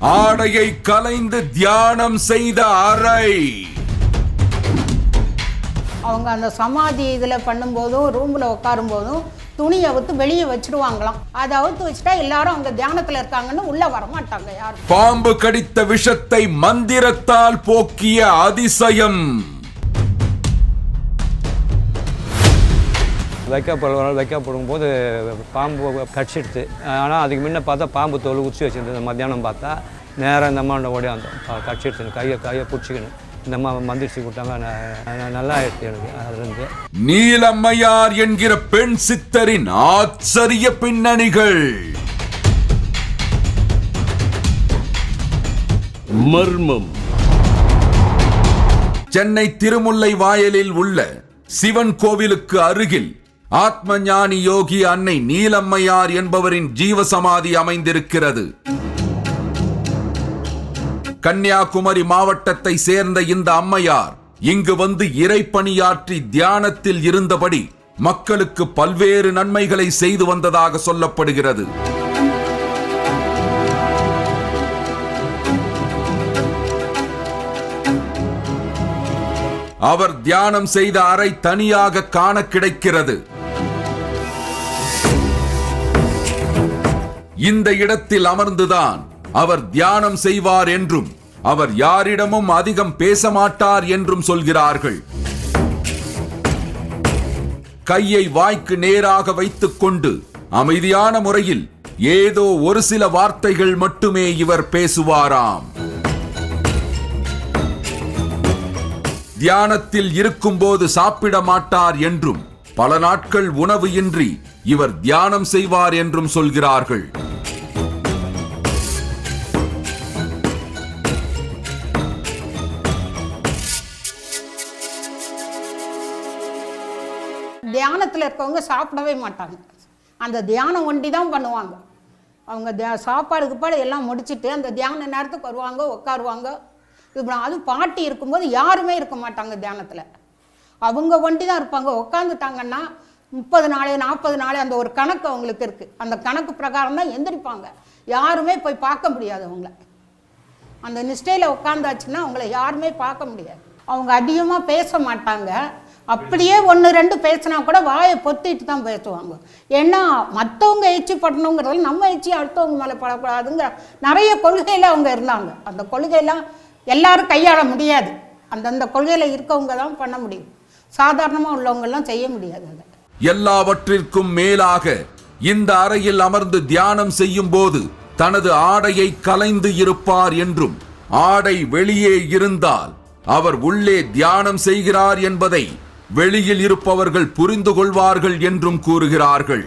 ஆடையை கலைந்து தியானம் செய்த அறை. அவங்க அந்த சமாதி இதில் பண்ணும்போதும் ரூமில் உட்காரும் போதும் துணியை அவுத்து வெளியே வச்சிடுவாங்களாம் அதை அவுத்து வச்சுட்டா எல்லாரும் அவங்க தியானத்தில் இருக்காங்கன்னு உள்ளே வரமாட்டாங்க யாரும். பாம்பு கடித்த விஷத்தை மந்திரத்தால் போக்கிய அதிசயம். வைக்கப்படுவோம் வைக்கப்படும் போது பாம்பு கடிச்சிடுது. ஆனால் அதுக்கு முன்ன பார்த்தா பாம்பு தோல் உச்சி வச்சுருந்தது. மத்தியானம் பார்த்தா நேராக இந்த அம்மாண்ட ஓடியாந்தோம் கடிச்சிடுச்சு கையை கையை பிடிச்சிக்கணும் இந்த அம்மா மந்திரிச்சு விட்டாங்க நல்லா ஆயிடுச்சு எனக்கு அதுலேருந்து. நீலம்மையார் என்கிற பெண் சித்தரின் ஆச்சரிய பின்னணிகள். மர்மம். சென்னை திருமுல்லை வாயலில் உள்ள சிவன் கோவிலுக்கு அருகில் ஆத்ம ஞானி யோகி அன்னை நீலம்மையார் என்பவரின் ஜீவசமாதி அமைந்திருக்கிறது. கன்னியாகுமரி மாவட்டத்தை சேர்ந்த இந்த அம்மையார் இங்கு வந்து இறைப்பணியாற்றி தியானத்தில் இருந்தபடி மக்களுக்கு பல்வேறு நன்மைகளை செய்து வந்ததாக சொல்லப்படுகிறது. அவர் தியானம் செய்த அறை தனியாக காண கிடைக்கிறது. இந்த இடத்தில் அமர்ந்துதான் அவர் தியானம் செய்வார் என்றும் அவர் யாரிடமும் அதிகம் பேச மாட்டார் என்றும் சொல்கிறார்கள். கையை வாய்க்கு நேராக வைத்துக் கொண்டு அமைதியான முறையில் ஏதோ ஒரு சில வார்த்தைகள் மட்டுமே இவர் பேசுவாராம். தியானத்தில் இருக்கும்போது சாப்பிட மாட்டார் என்றும் பல நாட்கள் உணவு இன்றி இவர் தியானம் செய்வார் என்றும் சொல்கிறார்கள். தியானத்தில் இருக்கவங்க சாப்பிடவே மாட்டாங்க. அந்த தியானம் ஒண்டி தான் பண்ணுவாங்க. அவங்க சாப்பாடு கிப்பாடு எல்லாம் முடிச்சிட்டு அந்த தியான நேரத்துக்கு வருவாங்க உட்காருவாங்க. இப்போ அதுவும் பாட்டி இருக்கும்போது யாருமே இருக்க மாட்டாங்க தியானத்தில். அவங்க ஒண்டி தான் இருப்பாங்க. உட்காந்துட்டாங்கன்னா முப்பது நாள் நாற்பது நாள் அந்த ஒரு கணக்கு அவங்களுக்கு இருக்குது அந்த கணக்கு பிரகாரம் தான் எந்திரிப்பாங்க. யாருமே போய் பார்க்க முடியாது அவங்கள. அந்த நிஷ்டையில் உட்காந்தாச்சுன்னா அவங்கள யாருமே பார்க்க முடியாது. அவங்க அதிகமாக பேச மாட்டாங்க. அப்படியே ஒன்று ரெண்டு பேசினா கூட வாயை பொத்திட்டு தான் பேசுவாங்க. ஏன்னா மற்றவங்க எச்சி படணுங்கிறதுல நம்ம எச்சி அடுத்தவங்க மேலே படக்கூடாதுங்கிற நிறைய கொள்கையில் அவங்க இருந்தாங்க. அந்த கொள்கையெல்லாம் எல்லாரும் கையாள முடியாது. அந்தந்த கொள்கையில் இருக்கவங்க தான் பண்ண முடியும். சாதாரணமாக உள்ளவங்கெல்லாம் செய்ய முடியாது அதை. எல்லாவற்றிற்கும் மேலாக இந்த அறையில் அமர்ந்து தியானம் செய்யும் போது தனது ஆடையை கலைந்து இருப்பார் என்றும் ஆடை வெளியே இருந்தால் அவர் உள்ளே தியானம் செய்கிறார் என்பதை வெளியில் இருப்பவர்கள் புரிந்து கொள்வார்கள் என்றும் கூறுகிறார்கள்.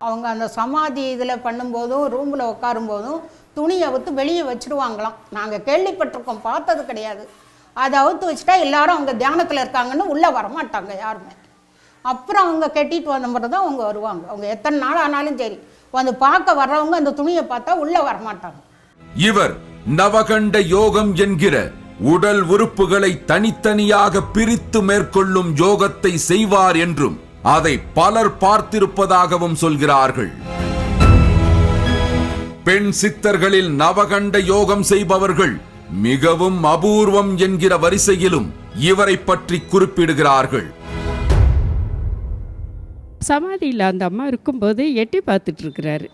அவங்க அந்த சமாதி இதில் பண்ணும்போதும் ரூமில் உட்காரும் போதும் துணியை அவுத்து வெளியே வச்சிடுவாங்களாம் நாங்கள் கேள்விப்பட்டிருக்கோம் பார்த்தது கிடையாது. அதை அவுத்து வச்சுட்டா எல்லாரும் அவங்க தியானத்தில் இருக்காங்கன்னு உள்ளே வரமாட்டாங்க யாருமே. அப்புறம் அவங்க கட்டிட்டு வந்த மாதிரி தான் அவங்க வருவாங்க. அவங்க எத்தனை நாள் ஆனாலும் சரி வந்து பார்க்க வர்றவங்க அந்த துணியை பார்த்தா உள்ளே வரமாட்டாங்க. இவர் நவகண்ட யோகம் என்கிற உடல் உறுப்புகளை தனித்தனியாக பிரித்து மேற்கொள்ளும் யோகத்தை செய்வார் என்றும் அதை பலர் பார்த்திருப்பதாகவும் சொல்கிறார்கள். பெண் சித்தர்களில் நவகண்ட யோகம் செய்பவர்கள் மிகவும் அபூர்வம் என்கிற வரிசையிலும் இவரை பற்றி குறிப்பிடுகிறார்கள். சமாதியில் அந்த அம்மா இருக்கும்போது எட்டி பார்த்துட்டு இருக்கிறாரு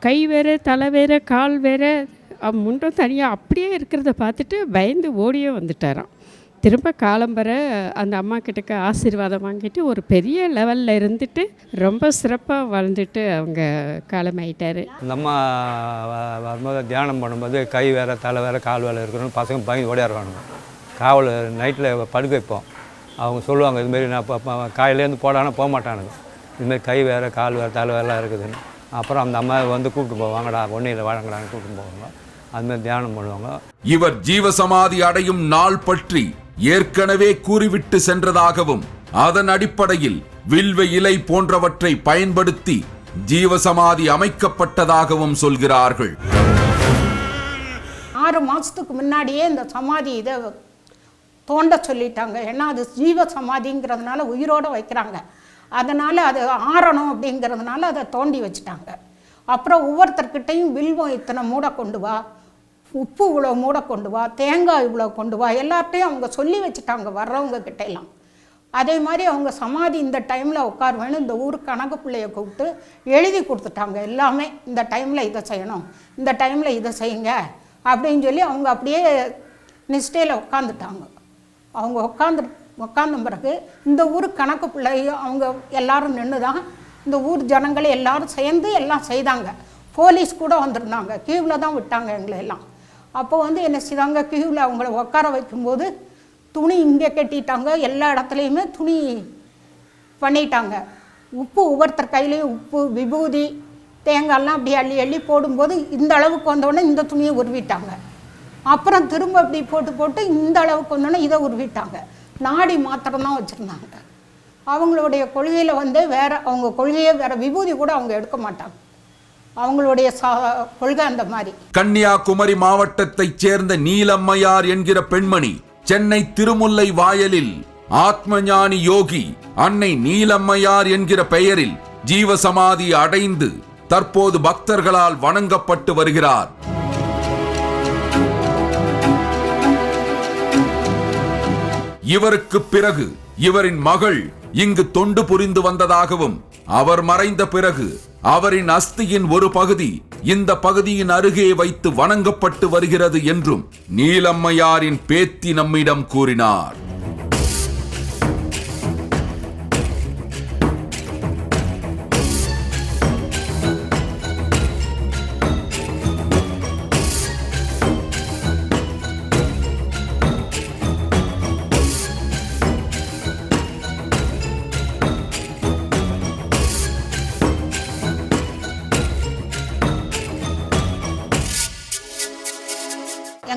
கை வேற தலை வேற கால் வேற அஹ் முண்டம் தனியாக அப்படியே இருக்கிறத பார்த்துட்டு பயந்து ஓடியே வந்துட்டாராம். திரும்ப காலம்பர அந்த அம்மா கிட்டக்க ஆசீர்வாதம் வாங்கிட்டு ஒரு பெரிய லெவலில் இருந்துட்டு ரொம்ப சிறப்பாக வாழ்ந்துட்டு அவங்க காலமாயிட்டாரு. இந்த அம்மா வ- வரும்போது தியானம் பண்ணும்போது கை வேறு தலை வேறு கால் வேறு இருக்கணும்னு பசங்க பயந்து ஓடியாருவானுங்க காவல் நைட்டில் படுக்க வைப்போம். அவங்க சொல்லுவாங்க இதுமாரி நான் இப்போ காயிலேருந்து போடானா போக மாட்டானுங்க. இதுமாரி கை வேறு கால் வேறு தலை வேறுலாம் இருக்குதுன்னு. அப்புறம் அந்த அம்மா வந்து கூப்பிட்டு போவாங்கடா ஒன்றும் இல்லை வழங்கடான்னு கூப்பிட்டு போவாங்க. அதுமாதிரி தியானம் பண்ணுவாங்க. இவர் ஜீவசமாதி அடையும் நாள் பற்றி ஏற்கனவே கூறிவிட்டு சென்றதாகவும் அதன் அடிப்படையில் வில்வ இலை போன்றவற்றை பயன்படுத்தி ஜீவசமாதி அமைக்கப்பட்டதாகவும் சொல்கிறார்கள். ஆறு மாதத்துக்கு முன்னாடியே இந்த சமாதி இதை தோண்ட சொல்லிட்டாங்க. ஏன்னா அது ஜீவ சமாதிங்கிறதுனால உயிரோடு வைக்கிறாங்க. அதனால் அது ஆறணும் அப்படிங்கிறதுனால அதை தோண்டி வச்சுட்டாங்க. அப்புறம் ஒவ்வொருத்தர்கிட்டையும் வில்வம் இத்தனை மூட கொண்டு வா. உப்பு இவ்வளோ மூட கொண்டு வா தேங்காய் இவ்வளோ கொண்டு வா எல்லார்ட்டையும் அவங்க சொல்லி வச்சுட்டாங்க வர்றவங்க கிட்ட எல்லாம். அதே மாதிரி அவங்க சமாதி இந்த டைமில் உட்காருவேன்னு இந்த ஊருக்கு கணக்கு பிள்ளையை கூப்பிட்டு எழுதி கொடுத்துட்டாங்க எல்லாமே. இந்த டைமில் இதை செய்யணும் இந்த டைமில் இதை செய்யுங்க அப்படின்னு சொல்லி அவங்க அப்படியே நிஷ்டையில் உட்காந்துட்டாங்க அவங்க உட்காந்து உட்காந்த பிறகு இந்த ஊர் கணக்கு பிள்ளையும் அவங்க எல்லாரும் நின்று தான் இந்த ஊர் ஜனங்களை எல்லாரும் சேர்ந்து எல்லாம் செய்தாங்க. போலீஸ் கூட வந்திருந்தாங்க கீவில் தான் விட்டாங்க எங்களை எல்லாம். அப்போ வந்து என்ன செய்தாங்க கியூவில் அவங்கள உட்கார வைக்கும்போது துணி இங்கே கட்டிட்டாங்க எல்லா இடத்துலையுமே துணி பண்ணிட்டாங்க. உப்பு ஒவ்வொருத்தர் கையிலையும் உப்பு விபூதி தேங்காய்லாம் அப்படி அள்ளி அள்ளி போடும்போது இந்த அளவுக்கு வந்தோடனே இந்த துணியை உருவிட்டாங்க. அப்புறம் திரும்ப அப்படி போட்டு போட்டு இந்த அளவுக்கு வந்தோடனே இதை உருவிட்டாங்க. நாடி மாத்திரம்தான் வச்சுருந்தாங்க. அவங்களுடைய கொள்கையில் வந்து வேறு அவங்க கொள்கையே வேறு விபூதி கூட அவங்க எடுக்க மாட்டாங்க. அவங்களுடைய கொள்கை அந்த மாதிரி. கன்னியாகுமரி மாவட்டத்தைச் சேர்ந்த நீலம்மையார் என்கிற பெண்மணி சென்னை திருமுல்லை வாயலில் ஆத்மஞானி யோகி அன்னை நீலம்மையார் என்கிற பெயரில் ஜீவசமாதி அடைந்து தற்போது பக்தர்களால் வணங்கப்பட்டு வருகிறார். இவருக்கு பிறகு இவரின் மகள் இங்கு தொண்டு புரிந்து வந்ததாகவும் அவர் மறைந்த பிறகு அவரின் அஸ்தியின் ஒரு பகுதி இந்த பகுதியின் அருகே வைத்து வணங்கப்பட்டு வருகிறது என்றும் நீலம்மையாரின் பேத்தி நம்மிடம் கூறினார்.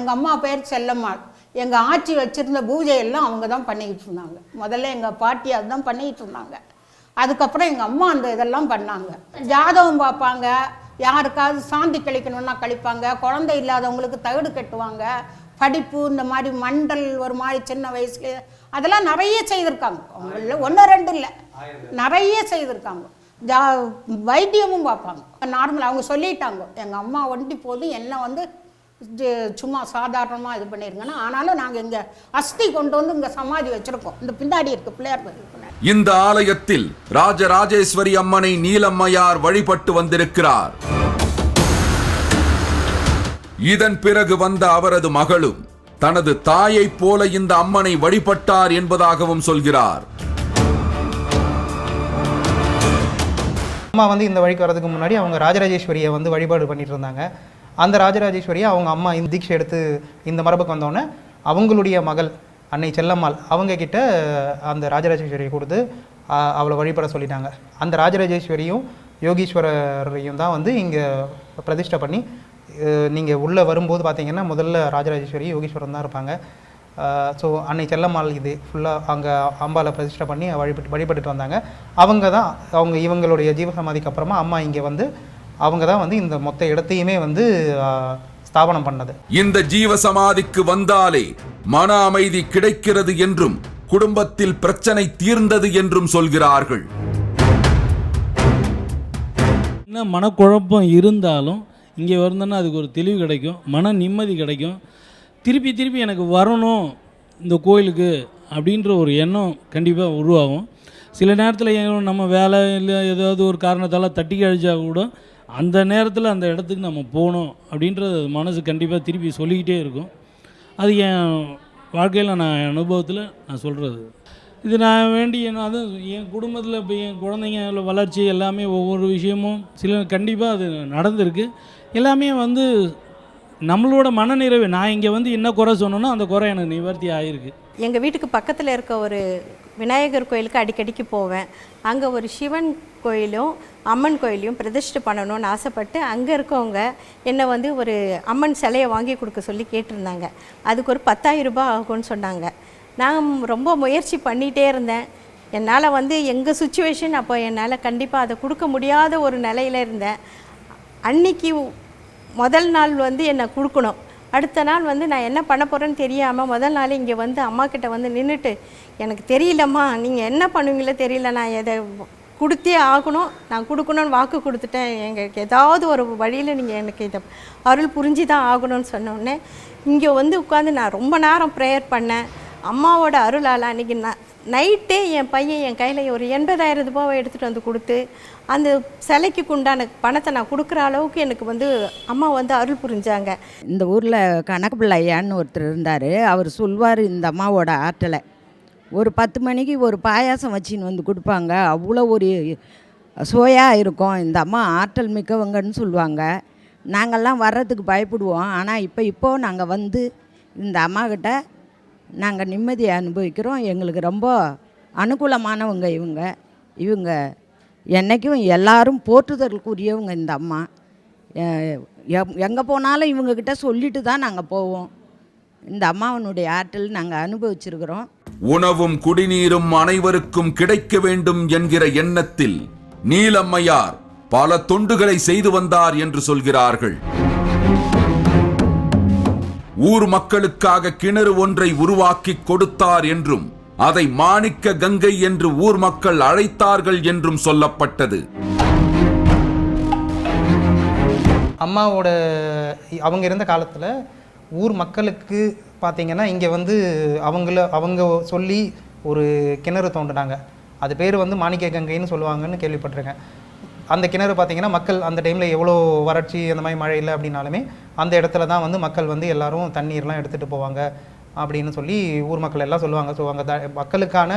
எங்கள் அம்மா பேர் செல்லம்மாள். எங்கள் ஆட்சி வச்சுருந்த பூஜையெல்லாம் அவங்க தான் பண்ணிக்கிட்டு இருந்தாங்க. முதல்ல எங்கள் பாட்டி அதுதான் பண்ணிக்கிட்டு இருந்தாங்க. அதுக்கப்புறம் எங்கள் அம்மா அந்த இதெல்லாம் பண்ணாங்க. ஜாதகம் பார்ப்பாங்க. யாருக்காவது சாந்தி கழிக்கணும்னா கழிப்பாங்க. குழந்தை இல்லாதவங்களுக்கு தகுடு கட்டுவாங்க. படிப்பு இந்த மாதிரி மண்டல் ஒரு மாதிரி சின்ன வயசுல அதெல்லாம் நிறைய செய்திருக்காங்க. அவங்கள ஒன்று ரெண்டு இல்லை. நிறைய செய்திருக்காங்க. ஜா வைத்தியமும் பார்ப்பாங்க. நார்மல் அவங்க சொல்லிட்டாங்க. எங்கள் அம்மா ஒண்டி போதும் என்னை வந்து சும்மா சாதாரணமாக இது பண்ணிருங்கன்னா ஆனாலும் நாங்கள் இங்கே அஸ்தி கொண்டு வந்து இங்கே சமாதி வச்சுருக்கோம். இந்த பின்னாடி இருக்கு பிள்ளையார் இந்த ஆலயத்தில் ராஜராஜேஸ்வரி அம்மனை நீலம்மையார் வழிபட்டு வந்திருக்கிறார். இதன் பிறகு வந்த அவரது மகளும் தனது தாயைப் போல இந்த அம்மனை வழிபட்டார் என்பதாகவும் சொல்கிறார். அம்மா வந்து இந்த வழிக்கு வரதுக்கு முன்னாடி அவங்க ராஜராஜேஸ்வரியை வந்து வழிபாடு பண்ணிட்டு இருந்தாங்க. அந்த ராஜராஜேஸ்வரியை அவங்க அம்மா இந்த தீட்சை எடுத்து இந்த மரபுக்கு வந்தோடனே அவங்களுடைய மகள் அன்னை செல்லம்மாள் அவங்க கிட்ட அந்த ராஜராஜேஸ்வரியை கொடுத்து அவளை வழிபட சொல்லிட்டாங்க. அந்த ராஜராஜேஸ்வரியும் யோகீஸ்வரரையும் தான் வந்து இங்கே பிரதிஷ்டை பண்ணி நீங்கள் உள்ளே வரும்போது பார்த்தீங்கன்னா முதல்ல ராஜராஜேஸ்வரி யோகீஸ்வரன் தான் இருப்பாங்க. ஸோ அன்னை செல்லம்மாள் இது ஃபுல்லாக அங்கே அம்பாவை பிரதிஷ்டை பண்ணி வழிபட்டு வழிபட்டுட்டு வந்தாங்க. அவங்க தான் அவங்க இவங்களுடைய ஜீவசமாதிக்கு அப்புறமா அம்மா இங்கே வந்து அவங்க தான் வந்து இந்த மொத்த இடத்தையுமே வந்து ஸ்தாபனம் பண்ணது. இந்த ஜீவசமாதிக்கு வந்தாலே மன அமைதி கிடைக்கிறது என்றும் குடும்பத்தில் பிரச்சனை தீர்ந்தது என்றும் சொல்கிறார்கள். என்ன மனக்குழப்பம் இருந்தாலும் இங்கே வந்தோன்னா அதுக்கு ஒரு தெளிவு கிடைக்கும் மன நிம்மதி கிடைக்கும். திருப்பி திருப்பி எனக்கு வரணும் இந்த கோயிலுக்கு அப்படின்ற ஒரு எண்ணம் கண்டிப்பாக உருவாகும். சில நேரத்தில் நம்ம வேலை இல்லை ஏதாவது ஒரு காரணத்தால் தட்டி கழிச்சா கூட அந்த நேரத்தில் அந்த இடத்துக்கு நம்ம போகணும் அப்படின்றது அது மனசு கண்டிப்பாக திருப்பி சொல்லிக்கிட்டே இருக்கும். அது என் வாழ்க்கையில் நான் என் அனுபவத்தில் நான் சொல்கிறது இது நான் வேண்டி என்ன அது என் குடும்பத்தில் இப்போ என் குழந்தைங்க வளர்ச்சி எல்லாமே ஒவ்வொரு விஷயமும் சில கண்டிப்பாக அது நடந்திருக்கு. எல்லாமே வந்து நம்மளோட மனநிறைவு நான் இங்கே வந்து என்ன குறை சொன்னோன்னா அந்த குறை எனக்கு நிவர்த்தி ஆகிருக்கு எங்கள் வீட்டுக்கு பக்கத்தில் இருக்க ஒரு விநாயகர் கோயிலுக்கு அடிக்கடிக்கு போவேன். அங்கே ஒரு சிவன் கோயிலும் அம்மன் கோயிலையும் பிரதிஷ்டை பண்ணணும்னு ஆசைப்பட்டு அங்கே இருக்கவங்க என்னை வந்து ஒரு அம்மன் சிலையை வாங்கி கொடுக்க சொல்லி கேட்டிருந்தாங்க. அதுக்கு ஒரு பத்தாயிரம் ரூபாய் ஆகும்னு சொன்னாங்க. நான் ரொம்ப முயற்சி பண்ணிகிட்டே இருந்தேன். என்னால் வந்து எங்கள் சுச்சுவேஷன் அப்போ என்னால் கண்டிப்பாக அதை கொடுக்க முடியாத ஒரு நிலையில இருந்தேன். அன்னைக்கு முதல் நாள் வந்து என்னை கொடுக்கணும். அடுத்த நாள் வந்து நான் என்ன பண்ண போகிறேன்னு தெரியாமல் முதல் நாள் இங்கே வந்து அம்மா கிட்ட வந்து நின்றுட்டு எனக்கு தெரியலம்மா நீங்கள் என்ன பண்ணுவீங்களோ தெரியல நான் எதை கொடுத்தே ஆகணும். நான் கொடுக்கணும்னு வாக்கு கொடுத்துட்டேன். எங்களுக்கு ஏதாவது ஒரு வழியில் நீங்கள் எனக்கு இதை அருள் புரிஞ்சு தான் ஆகணும்னு சொன்னோடனே இங்கே வந்து உட்காந்து நான் ரொம்ப நேரம் ப்ரேயர் பண்ணேன். அம்மாவோட அருளால் அன்றைக்கி நான் நைட்டே என் பையன் என் கையில் ஒரு எண்பதாயிரம் ரூபாவை எடுத்துகிட்டு வந்து கொடுத்து அந்த சிலைக்கு உண்டான பணத்தை நான் கொடுக்குற அளவுக்கு எனக்கு வந்து அம்மா வந்து அருள் புரிஞ்சாங்க. இந்த ஊரில் கணக்கு பிள்ளையான்னு ஒருத்தர் இருந்தார். அவர் சொல்வார் இந்த அம்மாவோட ஆற்றலை. ஒரு பத்து மணிக்கு ஒரு பாயாசம் வச்சின்னு வந்து கொடுப்பாங்க. அவ்வளோ ஒரு சுவையாக இருக்கும். இந்த அம்மா ஆற்றல் மிக்கவங்கன்னு சொல்லுவாங்க. நாங்கள்லாம் வர்றதுக்கு பயப்படுவோம். ஆனால் இப்போ இப்போது நாங்கள் வந்து இந்த அம்மாக்கிட்ட நாங்கள் நிம்மதியை அனுபவிக்கிறோம். எங்களுக்கு ரொம்ப அனுகூலமானவங்க இவங்க. இவங்க என்றைக்கும் எல்லாரும் போற்றுதலுக்குரியவங்க இந்த அம்மா. எங்கே போனாலும் இவங்கக்கிட்ட சொல்லிட்டு தான் நாங்கள் போவோம். இந்த அம்மாவனுடைய ஆற்றல் நாங்கள் அனுபவிச்சிருக்கிறோம். உணவும் குடிநீரும் அனைவருக்கும் கிடைக்க வேண்டும் என்கிற எண்ணத்தில் நீலம்மையார் பல தொண்டுகளை செய்து வந்தார் என்று சொல்கிறார்கள். ஊர் மக்களுக்காக கிணறு ஒன்றை உருவாக்கி கொடுத்தார் என்றும் அதை மாணிக்க கங்கை என்று ஊர் மக்கள் அழைத்தார்கள் என்றும் சொல்லப்பட்டது. அம்மாவோட அவங்க இருந்த காலத்தில் ஊர் மக்களுக்கு பார்த்தீங்கன்னா இங்கே வந்து அவங்கள அவங்க சொல்லி ஒரு கிணறு தோண்டினாங்க. அது பேர் வந்து மாணிக்க கங்கைன்னு சொல்லுவாங்கன்னு கேள்விப்பட்டிருக்கேன். அந்த கிணறு பார்த்தீங்கன்னா மக்கள் அந்த டைமில் எவ்வளோ வறட்சி அந்த மாதிரி மழை இல்லை அப்படின்னாலுமே அந்த இடத்துல தான் வந்து மக்கள் வந்து எல்லோரும் தண்ணீர்லாம் எடுத்துகிட்டு போவாங்க அப்படின்னு சொல்லி ஊர் மக்கள் எல்லாம் சொல்லுவாங்க. ஸோ அங்கே த மக்களுக்கான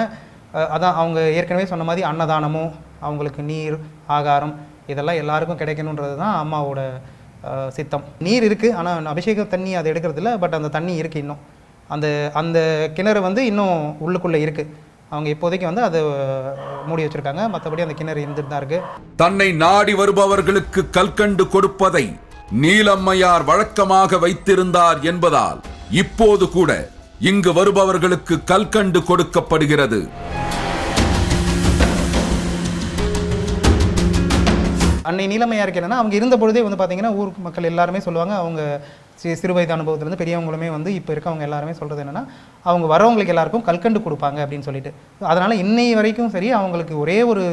அதான் அவங்க ஏற்கனவே சொன்ன மாதிரி அன்னதானமும் அவங்களுக்கு நீர் ஆகாரம் இதெல்லாம் எல்லாருக்கும் கிடைக்கணுன்றது தான் அம்மாவோட சித்தம். நீர் இருக்குது ஆனால் அபிஷேகம் தண்ணி அதை எடுக்கிறதில்ல பட் அந்த தண்ணி இருக்குது இன்னும். அந்த அந்த கிணறு வந்து இன்னும் உள்ளுக்குள்ளே இருக்குது அவங்க இப்போதைக்கு வந்து அதை மூடி வச்சுருக்காங்க. மற்றபடி அந்த கிணறு இருந்துட்டு தான் இருக்குது தன்னை நாடி வருபவர்களுக்கு கல்கண்டு கொடுப்பதை நீலம்மையார் வழக்கமாக வைத்திருந்தார் என்பதால் இப்போது கூட இங்கு வருபவர்களுக்கு கல்கண்டு கொடுக்கப்படுகிறது. அன்னை நீலமையாருக்கு என்னன்னா அவங்க இருந்த பொழுதே வந்து பார்த்தீங்கன்னா ஊர் மக்கள் எல்லாருமே சொல்லுவாங்க. அவங்க சிறு வயது அனுபவத்திலேருந்து பெரியவங்களுமே வந்து இப்போ இருக்கவங்க எல்லாருமே சொல்கிறது என்னென்னா அவங்க வரவங்களுக்கு எல்லாருக்கும் கல்கண்டு கொடுப்பாங்க அப்படின்னு சொல்லிட்டு. அதனால் இன்னை வரைக்கும் சரி அவங்களுக்கு ஒரே ஒரு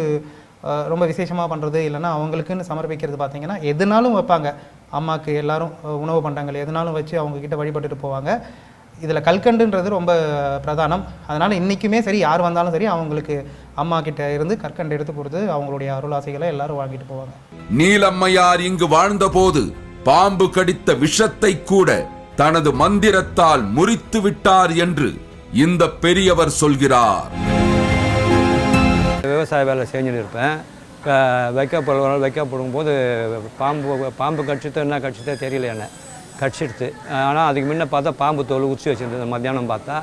ரொம்ப விசேஷமாக பண்ணுறது இல்லைன்னா அவங்களுக்குன்னு சமர்ப்பிக்கிறது பார்த்தீங்கன்னா எதுனாலும் வைப்பாங்க. அம்மாவுக்கு எல்லாரும் உணவு பண்டங்கள் எதுனாலும் வச்சு அவங்கக்கிட்ட வழிபட்டுட்டு போவாங்க. இதில் கல்கண்டுன்றது ரொம்ப பிரதானம். அதனால் இன்றைக்குமே சரி யார் வந்தாலும் சரி அவங்களுக்கு அம்மா கிட்ட இருந்து கற்கண்டு எடுத்து கொடுத்து அவங்களுடைய அருளாசைகளை எல்லாரும் வாங்கிட்டு போவாங்க. நீலம்மையார் இங்கு வாழ்ந்தபோது பாம்பு கடித்த விஷத்தை கூட தனது மந்திரத்தால் முறித்து விட்டார் என்று இந்த பெரியவர் சொல்கிறார். விவசாய வேலை செஞ்சுட்டு இருப்பேன். இப்போ வைக்கப்படுற வைக்கப்படும் போது பாம்பு பாம்பு கடிச்சிட்டு என்ன கடிச்சிட்டே தெரியல என்ன. கடிச்சிடுது ஆனால் அதுக்கு முன்ன பார்த்தா பாம்பு தோல் உச்சி வச்சுருந்தது. மத்தியானம் பார்த்தா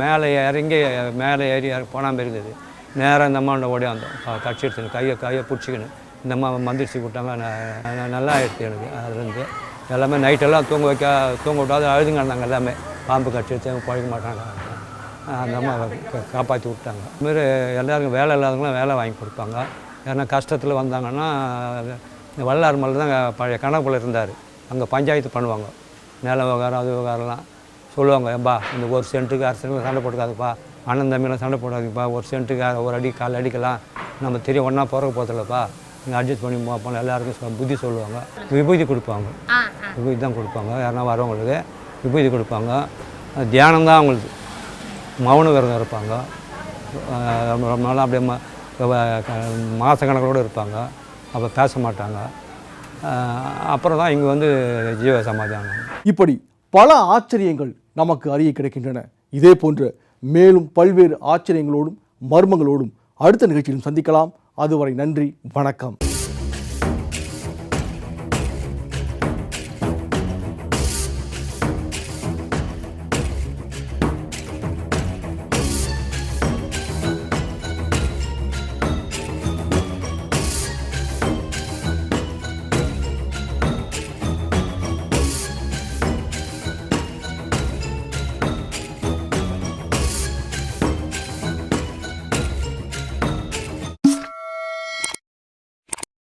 மேலே இறங்கி மேலே ஏறி போனாமல் இருந்தது. நேராக இந்த அம்மாண்ட ஓடியாந்தோம் கடிச்சிடுச்சு கையை கையை பிடிச்சிக்கின்னு இந்த அம்மா மந்திரிச்சு விட்டாங்க. நல்லா ஆயிடுச்சு எனக்கு. அதுலேருந்து எல்லாமே நைட்டெல்லாம் தூங்க வைக்க தூங்க விட்டாது. அழுதுங்க இருந்தாங்க எல்லாமே. பாம்பு கடிச்சிடுச்சு. பழக்க மாட்டாங்க. அந்த அம்மா காப்பாற்றி விட்டாங்க. இதுமாரி எல்லாருக்கும் வேலை இல்லாதவங்களாம் வேலை வாங்கி கொடுப்பாங்க. ஏன்னா கஷ்டத்தில் வந்தாங்கன்னா வல்லார் மலை தான் பழைய கணக்குள்ள இருந்தார். அங்கே பஞ்சாயத்து பண்ணுவாங்க. நில விவகாரம் அது விவகாரம்லாம் சொல்லுவாங்க ஏம்பா இந்த ஒரு சென்ட்டுக்கு அரை சென்ட்டுக்கு சண்டை போட்டுக்காதுப்பா. அண்ணன் தம்பியெல்லாம் சண்டை போடாதீங்கப்பா. ஒரு சென்ட்டுக்கு ஒரு அடி கால் அடிக்கலாம். நம்ம தெரியும் ஒன்றா பிறக்க போதில்லப்பா நீங்கள் அட்ஜஸ்ட் பண்ணி போப்போம் எல்லாருக்கும் புத்தி சொல்லுவாங்க. விபூதி கொடுப்பாங்க. விபூதி தான் கொடுப்பாங்க. யாருன்னா வரவங்களுக்கு விபூதி கொடுப்பாங்க. தியானம் தான் அவங்களுக்கு. மௌன விரதம் இருப்பாங்க. ரொம்ப நாளாக அப்படியே மாத கணக்கோடு இருப்பாங்க. அப்போ பேச மாட்டாங்க. அப்புறம் தான் இங்கே வந்து ஜீவ சமாதானம். இப்படி பல ஆச்சரியங்கள் நமக்கு அறிய கிடைக்கின்றன. இதே போன்ற மேலும் பல்வேறு ஆச்சரியங்களோடும் மர்மங்களோடும் அடுத்த நிகழ்ச்சியிலும் சந்திக்கலாம். அதுவரை நன்றி வணக்கம்.